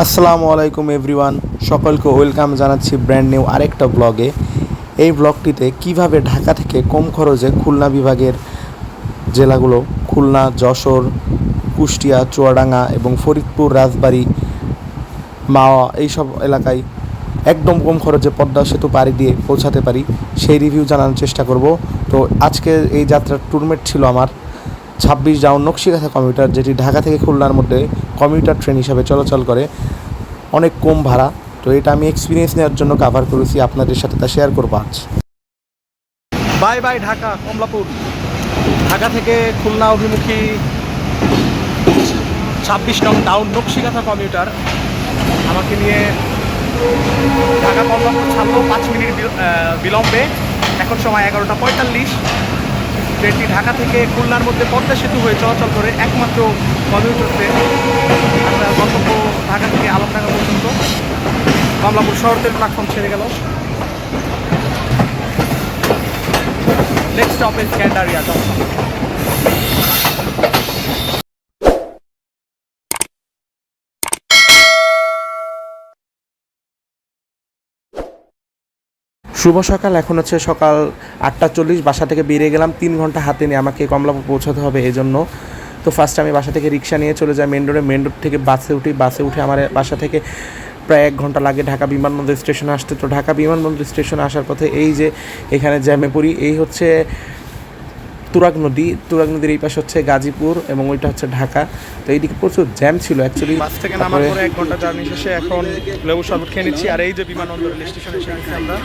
আসসালামু আলাইকুম এভরিওয়ান, সকলকে ওয়েলকাম জানাচ্ছি ব্র্যান্ড নিউ আরেকটা ব্লগে। এই ব্লগটিতে কীভাবে ঢাকা থেকে কম খরচে খুলনা বিভাগের জেলাগুলো খুলনা, যশোর, কুষ্টিয়া, চুয়াডাঙ্গা এবং ফরিদপুর, রাজবাড়ী, মাওয়া এইসব এলাকায় একদম কম খরচে পদ্মা সেতু পাড়ি দিয়ে পৌঁছাতে পারি, সেই রিভিউ জানানোর চেষ্টা করব। তো আজকে এই যাত্রার টুরমেট ছিল আমার ছাব্বিশ ডাউন নকশিকাথা কমিউটার যেটি ঢাকা থেকে খুলনার মধ্যে কমিউটার ট্রেন হিসাবে চলাচল করে, অনেক কম ভাড়া। তো এটা আমি এক্সপিরিয়েন্স নেওয়ার জন্য কাভার করেছি, আপনাদের সাথে তা শেয়ার করব আজ। Bye bye, Dhaka, Kamalapur. Dhaka থেকে খুলনা অভিমুখী ছাব্বিশ নং ডাউন নকশিকাথা কমিউটার আমাকে নিয়ে ঢাকা কমলাপুর ছাড়লো পাঁচ মিনিট বিল- বিলম্বে। এখন সময় এগারোটা পঁয়তাল্লিশ। ট্রেনটি ঢাকা থেকে খুলনার মধ্যে পদ্মা সেতু হয়ে চলাচল করে একমাত্র কমিউটার ট্রেন। আমরা গন্তব্য ঢাকা থেকে আলমডাঙ্গা পর্যন্ত। কমলাপুর শহরের প্ল্যাটফর্ম ছেড়ে গেল। নেক্সট স্টপ ইজ ক্যান্ডারিয়া শুভ সকাল, এখন হচ্ছে সকাল আটটা চল্লিশ, বাসা থেকে বেরিয়ে গেলাম, তিন ঘণ্টা হাতে নিয়ে আমাকে কমলাপুর পৌঁছাতে হবে এই জন্য তো ফার্স্ট আমি বাসা থেকে রিক্সা নিয়ে চলে যাই মেন রোডে মেন রোড থেকে বাসে উঠি বাসে উঠে আমার বাসা থেকে প্রায় এক ঘণ্টা লাগে ঢাকা বিমানবন্দর স্টেশন আসতে। তো ঢাকা বিমানবন্দর স্টেশন আসার পথে এই যে এখানে জ্যামে পড়ি, এই হচ্ছে তুরাগ নদী তুরাগ নদীর এই পাশে হচ্ছে গাজীপুর এবং ওইটা হচ্ছে ঢাকা। তো এইদিকে প্রচুর জ্যাম ছিল অ্যাকচুয়ালি বাস থেকে নামার পরে এক ঘণ্টা জার্নি শেষে এখন লেবু শরবত খেয়ে নিচ্ছি। আর এই যে বিমানবন্দর রেল স্টেশনে এসে আমরা।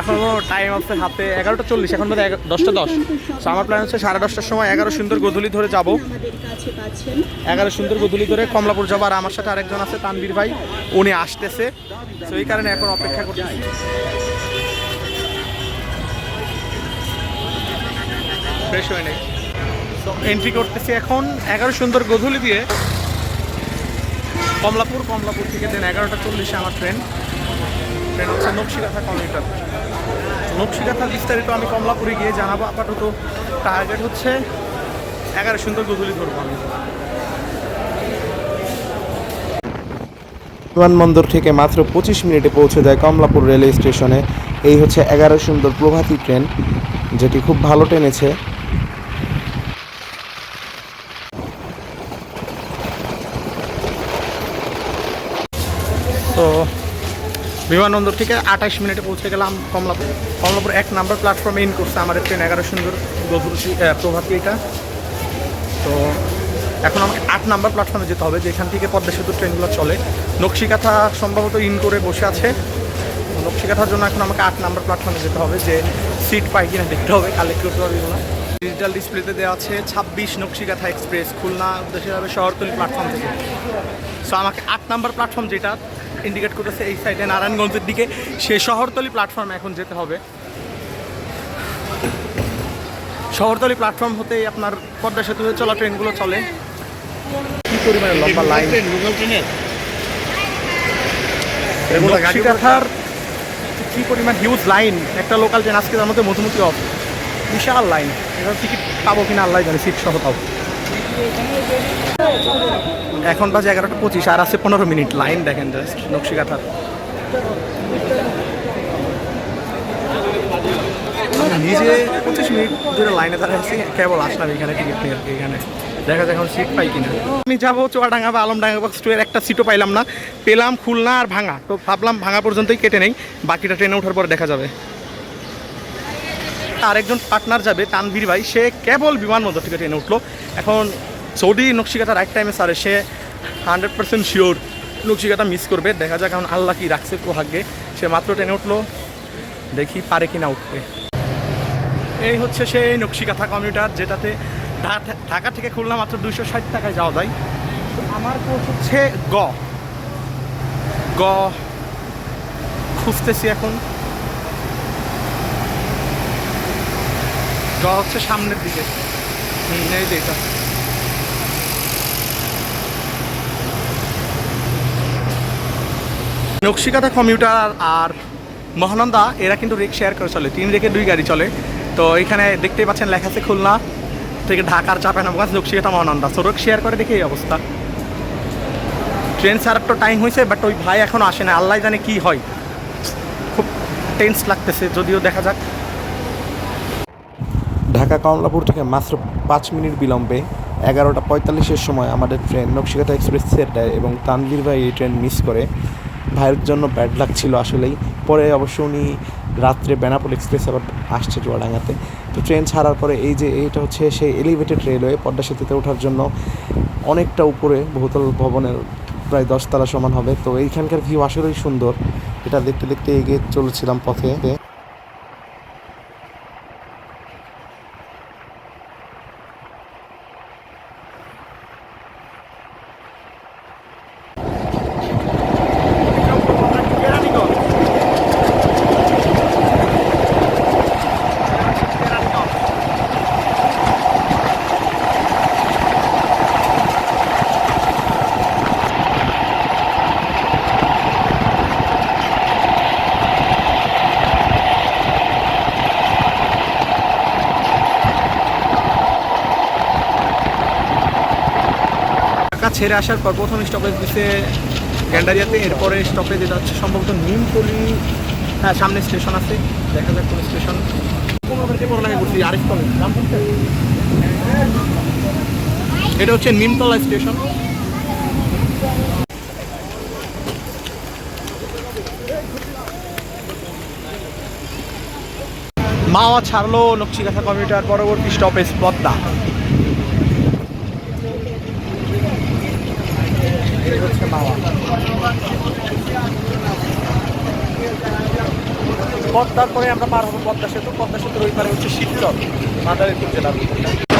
এখনও টাইম আছে হাতে এগারোটা চল্লিশ এখন বোধহয় দশটা দশ। তো আমার প্ল্যান হচ্ছে সাড়ে দশটার সময় এগারো সুন্দর গোধূলি ধরে যাব। এগারো সুন্দর গোধূলি ধরে কমলাপুর যাব। আর আমার সাথে আরেকজন আছে তানবীর ভাই। উনি আসতেছে। তো এই কারণে এখন অপেক্ষা করতেছি। ফ্রেশ তো এন্ট্রি করতেছি এখন এগারো সুন্দর গোধূলি দিয়ে। কমলাপুর কমলাপুর থেকে দেন এগারোটা চল্লিশে আমার ট্রেন ট্রেন হচ্ছে নকশিকাথা কমিউটার নকশিকাথা বিস্তারিত আমি কমলাপুরে গিয়ে জানাব। আপাতত টার্গেট হচ্ছে এগারো সুন্দর গোধূলি ধরবো আমি। বিমানবন্দর থেকে মাত্র পঁচিশ মিনিটে পৌঁছে যায় কমলাপুর রেলওয়ে স্টেশনে। এই হচ্ছে এগারো সুন্দর প্রভাতী ট্রেন যেটি খুব ভালো টেনেছে তো বিমানবন্দর থেকে আঠাশ মিনিটে পৌঁছে গেলাম কমলাপুর। কমলাপুর এক নাম্বার প্ল্যাটফর্মে ইন করছে আমাদের ট্রেন এগারো সুন্দর গধুরসি প্রভাতী এটা তো এখন আমাকে আট নাম্বার প্ল্যাটফর্মে যেতে হবে, যেখান থেকে পদ্মা সেতু ট্রেনগুলো চলে। নকশিকাথা সম্ভবত ইন করে বসে আছে। নকশিকাথার জন্য এখন আমাকে আট নাম্বার প্ল্যাটফর্মে যেতে হবে, যে সিট পাই কিনা দেখতে হবে কালেক্ট করতে হবে এগুলো ডিজিটাল ডিসপ্লেতে দেওয়া আছে ছাব্বিশ নকশিকাথা এক্সপ্রেস খুলনা উদ্দেশ্যে যাবে শহরতলি প্ল্যাটফর্ম থেকে। সো আমাকে আট নাম্বার প্ল্যাটফর্ম যেটা ইন্ডিকেট করতেছে এই সাইডে নারায়ণগঞ্জের দিকে। সে শহরতলি প্ল্যাটফর্মে এখন যেতে হবে। শহরতলি প্ল্যাটফর্ম হতেই আপনার পদ্মা সেতু হয়ে চলা ট্রেনগুলো চলে। কি পরিমাণে লম্বা লাইন নকশিকাথার কি পরিমাণ হিউজ লাইন একটা লোকাল ট্রেন আজকে তার মধ্যে মধুমতি অফ বিশাল লাইন এবার টিকিট পাবো কিনা আল্লাহ জানে সিট সহ পাবো। এখন বাজে এগারোটা পঁচিশ, আর আছে পনেরো মিনিট লাইন দেখেন জাস্ট নকশিকাথার। নিজে পঁচিশ মিনিট ধরে লাইনে দাঁড়াইছি কেবল আসলাম এখানে টিকিট নিয়ে এখানে। দেখা যায় এখন সিট পাই কিনা। আমি যাব চুয়াডাঙ্গা বা আলমডাঙ্গা বক্স টু এর একটা সিটও পাইলাম না। পেলাম খুলনা আর ভাঙা, তো ভাবলাম ভাঙা পর্যন্তই কেটে নেই, বাকিটা ট্রেনে ওঠার পর দেখা যাবে। আরেকজন পার্টনার যাবে, তানভীর ভাই, সে কেবল বিমানবন্দর থেকে ট্রেনে উঠল। এখন সৌদি নকশিকাতা রাইট টাইমে সারে সে hundred percent sure Nakshikatha miss করবে। দেখা যাক এখন আল্লাহ কি রাখছে ভাগ্যে সে মাত্র ট্রেনে উঠল। দেখি পারে কি না উঠতে এই হচ্ছে সেই নকশিকাথা কমিউটার যেটাতে ঢাকা থেকে খুলনা মাত্র দুইশো ষাট টাকায় যাওয়া যায়। আমার কোচ হচ্ছে গ। গ খুঁজতেছি এখন। গ হচ্ছে সামনের দিকে। হুম, এই যে এটা। নকশিকাথা কমিউটার আর মহানন্দা, এরা কিন্তু রেক শেয়ার করে চলে। তিন রেকে দুই গাড়ি চলে। তো এখানে দেখতেই পাচ্ছেন, লেখা আছে খুলনা, থেকে ঢাকার চাপানগঞ্জ নকশিকাথা মহানন্দা। সো শেয়ার করে দেখে এই অবস্থা। ট্রেন ছাড়ার তো টাইম হয়েছে বাট ওই ভাই এখনও আসে না। আল্লাহ জানে কি হয়। খুব টেন্স লাগতেছে, যদিও দেখা যাক। ঢাকা কমলাপুর থেকে মাত্র পাঁচ মিনিট বিলম্বে এগারোটা পঁয়তাল্লিশের সময় আমাদের ট্রেন নকশিকাতা এক্সপ্রেস দেয় এবং তানভীর ভাই এই ট্রেন মিস করে। ভাইয়ের জন্য ব্যাড লাক ছিল আসলেই। পরে অবশ্য উনি রাত্রে বেনাপোল এক্সপ্রেস আবার আসছে চুয়াডাঙ্গাতে। তো ট্রেন ছাড়ার পরে এই যে এটা হচ্ছে সেই এলিভেটেড রেলওয়ে পদ্মা সেতুতে ওঠার জন্য অনেকটা উপরে বহুতল ভবনের প্রায় দশতলা সমান হবে। তো এইখানকার ভিউ আসলেই সুন্দর। এটা দেখতে দেখতে এগিয়ে চলেছিলাম পথে ঢাকা ছেড়ে আসার পর প্রথম স্টপেজ দিচ্ছে গ্যান্ডারিয়াতে, এরপরে স্টপেজে যাচ্ছে সম্ভবত নিমতলি হ্যাঁ সামনে স্টেশন আছে। দেখা যাক কোন স্টেশন এটা হচ্ছে নিমতলা স্টেশন মাওয়া ছাড়লো নকশিকাথা কমিউটার পরবর্তী স্টপেজ পদ্মা এই হচ্ছে মাওয়া পদ্মার পরে আমরা পার হব পদ্মা সেতু। পদ্মা সেতুর ওই পারে হচ্ছে শিবচর মাদারীপুর জেলার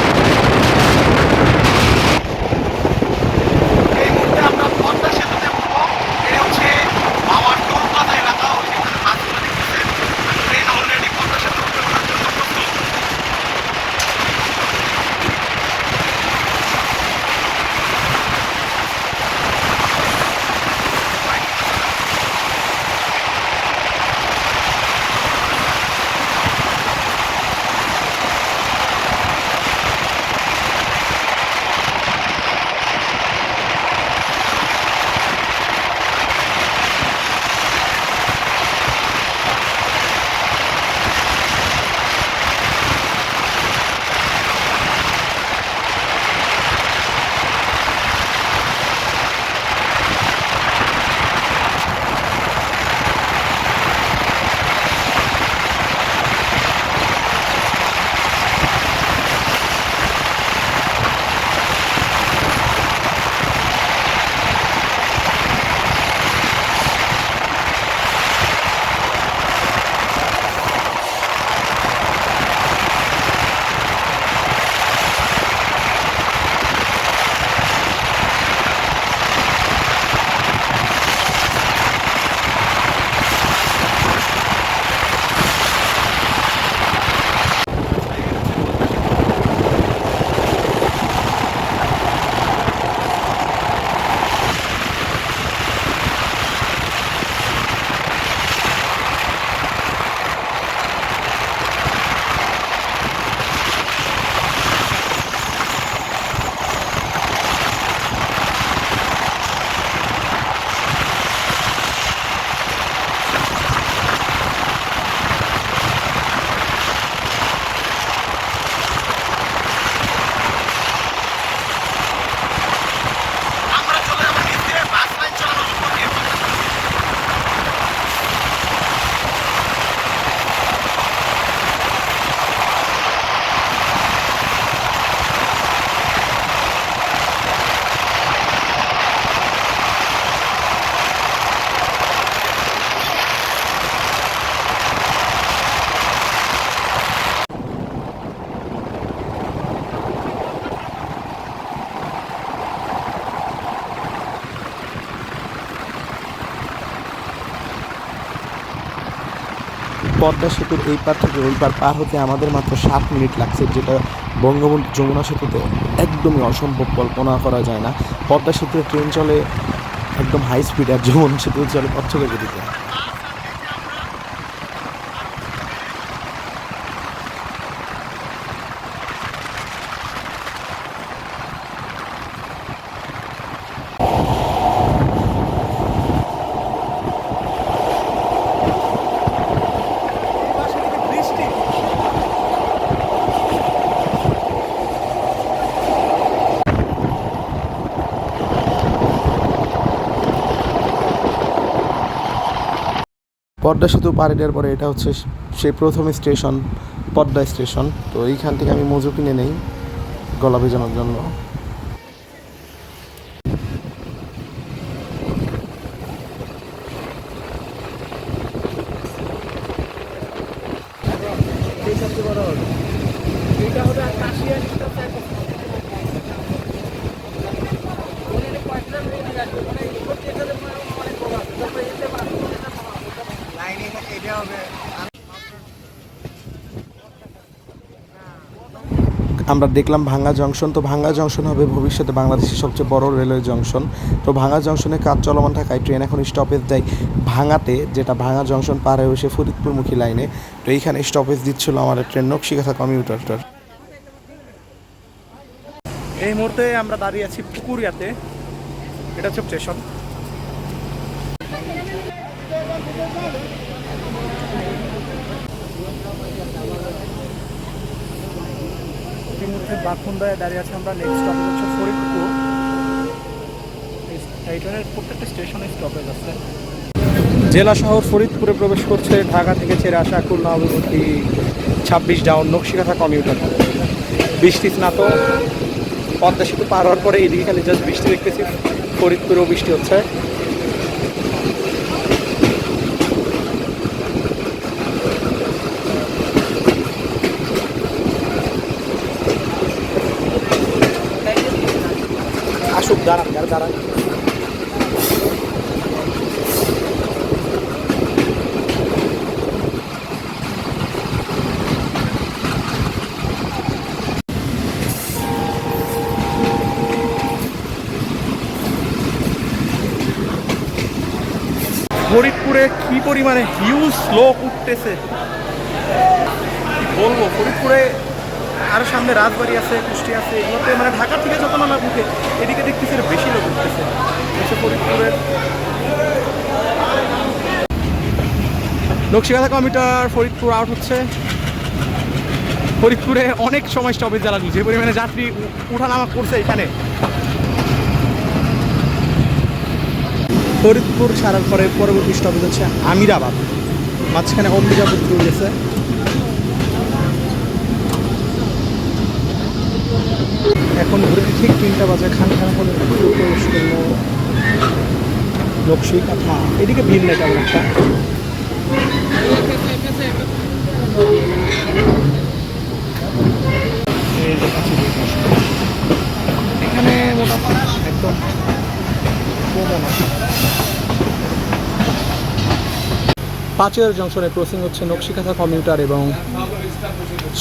পদ্মা সেতুর এই পার থেকে ওই পার পার হতে আমাদের মাত্র সাত মিনিট লাগছে, যেটা বঙ্গবন্ধু যমুনা সেতুতে একদমই অসম্ভব কল্পনা করা যায় না। পদ্মা সেতুতে ট্রেন চলে একদম হাই স্পিড আর যমুনা সেতুতে চলে পথ গতিতে। পদ্মা সেতু পাড়ি দেওয়ার পরে এটা হচ্ছে সেই প্রথম স্টেশন, পদ্মা স্টেশন। তো এইখান থেকে আমি মজু কিনে নেই, গলা ভেজানোর জন্য। আমরা দেখলাম ভাঙ্গা জংশন। তো ভাঙ্গা জংশন হবে ভবিষ্যতে বাংলাদেশের সবচেয়ে বড় রেলওয়ে জংশন। তো ভাঙ্গা জংশনে কাজ চলমান থাকায় ট্রেন এখন স্টপেজ দেয় ভাঙাতে, যেটা ভাঙ্গা জংশন পার হয়ে এসে ফরিদপুরমুখী লাইনে। তো এইখানে স্টপেজ দিচ্ছিল আমাদের ট্রেন। নকশিকাথা কমিউটারটার এই মুহূর্তে আমরা দাঁড়িয়ে আছি পুকুরিয়াতে। এটা হচ্ছে স্টেশন। এই মুহূর্তে দাঁড়িয়ে আছে আমরা নেক্সট স্টপেজ হচ্ছে ফরিদপুর। এই- ট্রেনের প্রত্যেকটা স্টেশনে স্টপেজ আছে। জেলা শহর ফরিদপুরে প্রবেশ করছে ঢাকা থেকে ছেড়ে আসা খুলনা অভিমুখী ছাব্বিশ ডাউন নকশিকাথা কমিউটার বৃষ্টি স্নাত। পদ্মা সেতু পার হওয়ার পরে এইদিকে খালি জাস্ট বৃষ্টি দেখতেছি। ফরিদপুরেও বৃষ্টি হচ্ছে। দাঁড়ান দাঁড়ান ফরিদপুরে কি পরিমাণে হিউজ লোক উঠতেছে? বলব ফরিদপুরে আরও সামনে রাজবাড়ি আছে, কুষ্টি আছে, এগুলোতে মানে ঢাকা থেকে যত না উঠে এদিকে দেখতেছি বেশি লোক উঠতেছে হচ্ছে ফরিদপুরের নকশিকাথা কমিটার ফরিদপুর আউট হচ্ছে। ফরিদপুরে অনেক সময় স্টপেজ জ্বালা যে পরিমাণে যাত্রী উঠানামা করছে এখানে। ফরিদপুর ছাড়ার পরে পরবর্তী স্টপেজ হচ্ছে আমিরাবাদ। মাঝখানে অম্বিকাপুর গেছে এখন ঘুরে ঠিক তিনটা বাজে, খান খান করে নকশি কাঠা এদিকে ভিড় নেই তেমন একটা। পাঁচের জংশনে ক্রসিং হচ্ছে নকশিকাথা কমিউটার এবং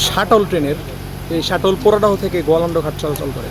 শাটল ট্রেনের। এই শাটল পোড়াডাহ থেকে গোয়ালন্দ ঘাট চলাচল করে।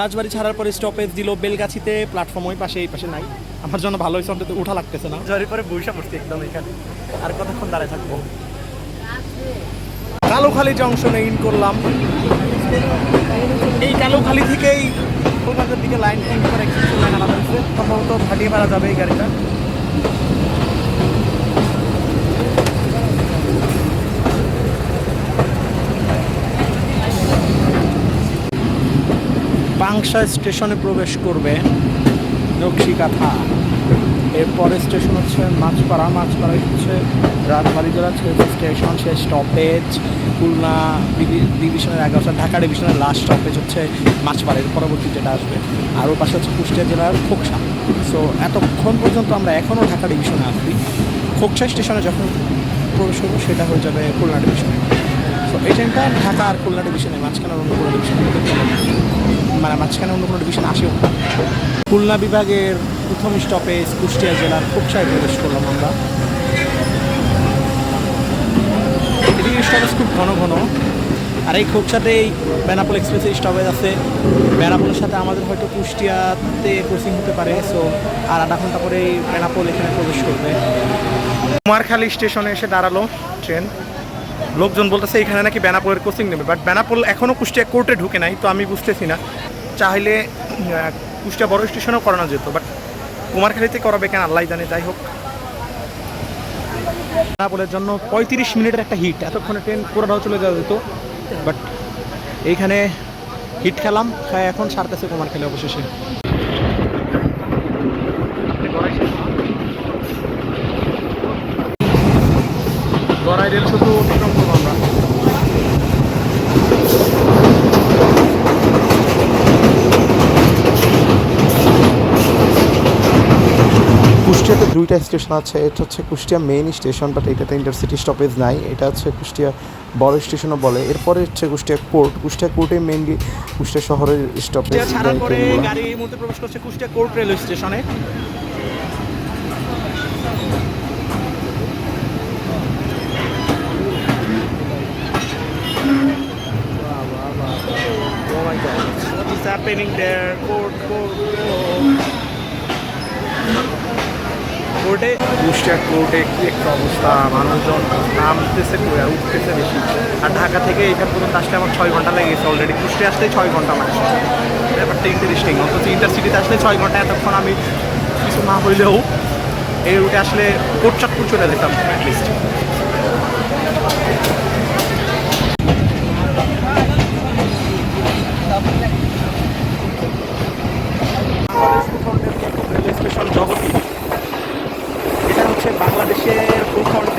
রাজবাড়ি ছাড়ার পরে স্টপেজ দিল বেলগাছিতে প্ল্যাটফর্ম ওই পাশে এই পাশে নাই। আমার জন্য ভালো হয়েছে অন্তত উঠা লাগতেছে না। যারি পরে বৈশা পড়ছি একদম এখানে। আর কতক্ষণ দাঁড়ায় থাকব? কালোখালী জংশনে ইন করলাম। এই কালোখালী থেকেই কলকাতার দিকে লাইন করে লাইন আলাদা হয়েছে। সম্ভবত ভাটিয়ে পারা যাবে এই গাড়িটা। পাংশা স্টেশনে প্রবেশ করবে নকশিকাথা। এরপরে স্টেশন হচ্ছে মাছপাড়া। মাছপাড়ায় হচ্ছে রাজবাড়ি জেলা স্টেশন, সে স্টপেজ খুলনা ডিভিশনের আগে অর্থাৎ ঢাকা ডিভিশনের লাস্ট স্টপেজ হচ্ছে মাছপাড়া এর পরবর্তী যেটা আসবে। আর ওর পাশে হচ্ছে কুষ্টিয়া জেলার খোকসা। সো এতক্ষণ পর্যন্ত আমরা এখনও ঢাকা ডিভিশনে আসবি খোকসা স্টেশনে যখন প্রবেশ করব, সেটা হয়ে যাবে খুলনা ডিভিশনে সো এই ট্রেনটা ঢাকা আর খুলনা ডিভিশনে মাঝখানে অন্য কোনো ডিভিশনে মানে মাঝখানে অন্য কোনো ডিভিশন আসেও। খুলনা বিভাগের প্রথম স্টপেজ কুষ্টিয়া জেলার খোকসায় প্রবেশ করলাম আমরা। স্টপেজ খুব ঘন ঘন। আর এই খোকসাতেই বেনাপোল এক্সপ্রেসের স্টপেজ আছে। বেনাপোলের সাথে আমাদের হয়তো কুষ্টিয়াতে ক্রসিং হতে পারে সো আর আধা ঘণ্টা পরেই বেনাপোল এখানে প্রবেশ করবে। কুমারখালী স্টেশনে এসে দাঁড়াল ট্রেন লোকজন বলতেছে, এখানে নাকি বেনাপোলের কোচিং নেবে। বাট বেনাপোল এখনও কুষ্টিয়া কোর্টে ঢুকে নাই, তো আমি বুঝতেছি না। চাইলে কুষ্টিয়া বড় স্টেশনেও করানো যেত বাট কুমারখালীতে করাবে কেন? আল্লাহ জানে যাই হোক। বেনাপোলের জন্য পঁয়ত্রিশ মিনিটের একটা হিট এতক্ষণে ট্রেন পুরোটাও চলে যাওয়া যেত বাট এইখানে হিট খেলাম খায় এখন সারতেছে কুমারখালী অবশেষে। গড়াই রেল শুধু অতিক্রম করব আমরা কুষ্টিয়াতে দুইটা স্টেশন আছে এটা হচ্ছে কুষ্টিয়া মেইন স্টেশন বাট এটাতে ইন্টারসিটি স্টপেজ নাই এটা হচ্ছে কুষ্টিয়া বড় স্টেশনও বলে এরপরে হচ্ছে কুষ্টিয়া কোর্ট কুষ্টিয়া কোর্টে মেইনলি কুষ্টিয়া শহরের স্টপেজ গাড়ি মধ্যে প্রবেশ করছে কুষ্টিয়া কোর্ট রেলওয়ে স্টেশনে happening there? Court, court, court. কোর্টে? কুষ্টিয়া কোর্টে কি একটা অবস্থা? মানুষজন নামতেছে আর উঠতেছে বেশি। আর ঢাকা থেকে এখান পর্যন্ত আসলে আমার ছয় ঘণ্টা লেগে গেছে অলরেডি কুষ্টিয়া আসলেই ছয় ঘণ্টা আমার ব্যাপারটা ইন্টারেস্টিং অথচ ইন্টারসিটিতে আসলে ছয় ঘণ্টা এতক্ষণ আমি কিছু না হইলেও এই রুটে আসলে কোটচাটপুর চলে যেতাম অ্যাটলিস্ট রেলওয়ে স্টেশন জগতী 谢谢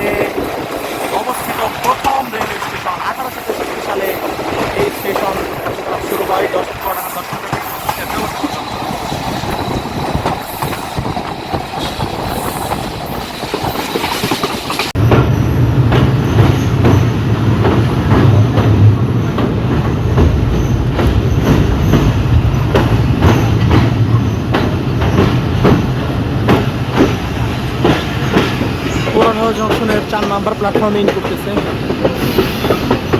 চার নাম্বার প্ল্যাটফর্মে ইন করতেছে।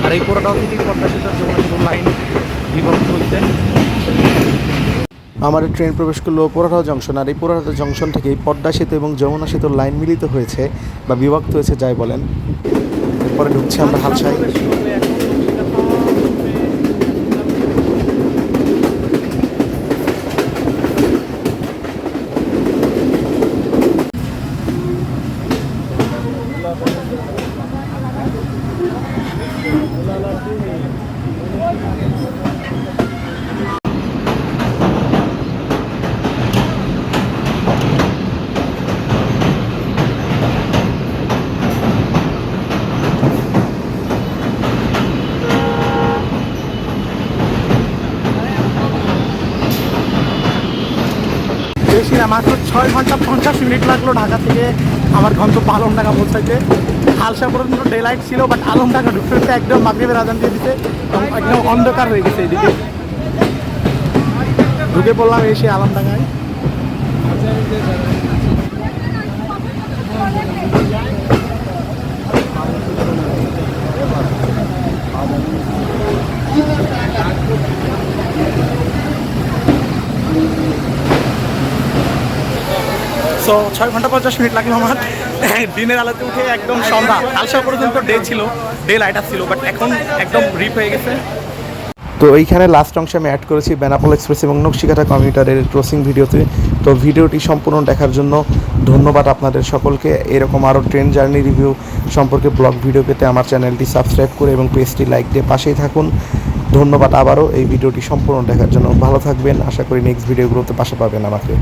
আর এই পুরোটাও থেকে পদ্মা সেতুর লাইন বিভক্ত হইতে আমার ট্রেন প্রবেশ করল পোরাটা জংশন আর এই পোরাটা জংশন থেকেই পদ্মা সেতু এবং যমুনা সেতুর লাইন মিলিত হয়েছে বা বিভক্ত হয়েছে, যাই বলেন। এরপরে ঢুকছি আমরা হালসাই বেশি না মাত্র ছয় ঘণ্টা পঞ্চাশ মিনিট লাগল ঢাকা থেকে। আমার গন্তব্য আলমডাঙ্গা পৌঁছাইতে। হালসা পর্যন্ত ডে লাইট ছিল বাট আলমডাঙ্গা ঢুকতে একদম মাগরীবের আজান দিয়ে দিতে একদম অন্ধকার হয়ে গেছে এদিকে। ঢুকে পড়লাম এসে আলমডাঙ্গায় সো ছয় ঘণ্টা পঞ্চাশ মিনিট লাগল আমার। দিনের আলোতে উঠে একদম সন্ধ্যা। হালসা পর্যন্ত ডে ছিল ডে লাইট ছিল বাট এখন একদম রিপ হয়ে গেছে। তো এইখানে লাস্ট অংশে আমি অ্যাড করেছি বেনাপোল এক্সপ্রেস এবং নকশিকাটা কমিউটারের ক্রসিং ভিডিওতে তো ভিডিওটি সম্পূর্ণ দেখার জন্য ধন্যবাদ আপনাদের সকলকে। এরকম আরও ট্রেন জার্নি রিভিউ সম্পর্কে ব্লগ ভিডিও পেতে আমার চ্যানেলটি সাবস্ক্রাইব করে এবং পেজটি লাইক দিয়ে পাশেই থাকুন। ধন্যবাদ আবারও এই ভিডিওটি সম্পূর্ণ দেখার জন্য। ভালো থাকবেন। আশা করি নেক্সট ভিডিওগুলোতে পাশে পাবেন আমাকে।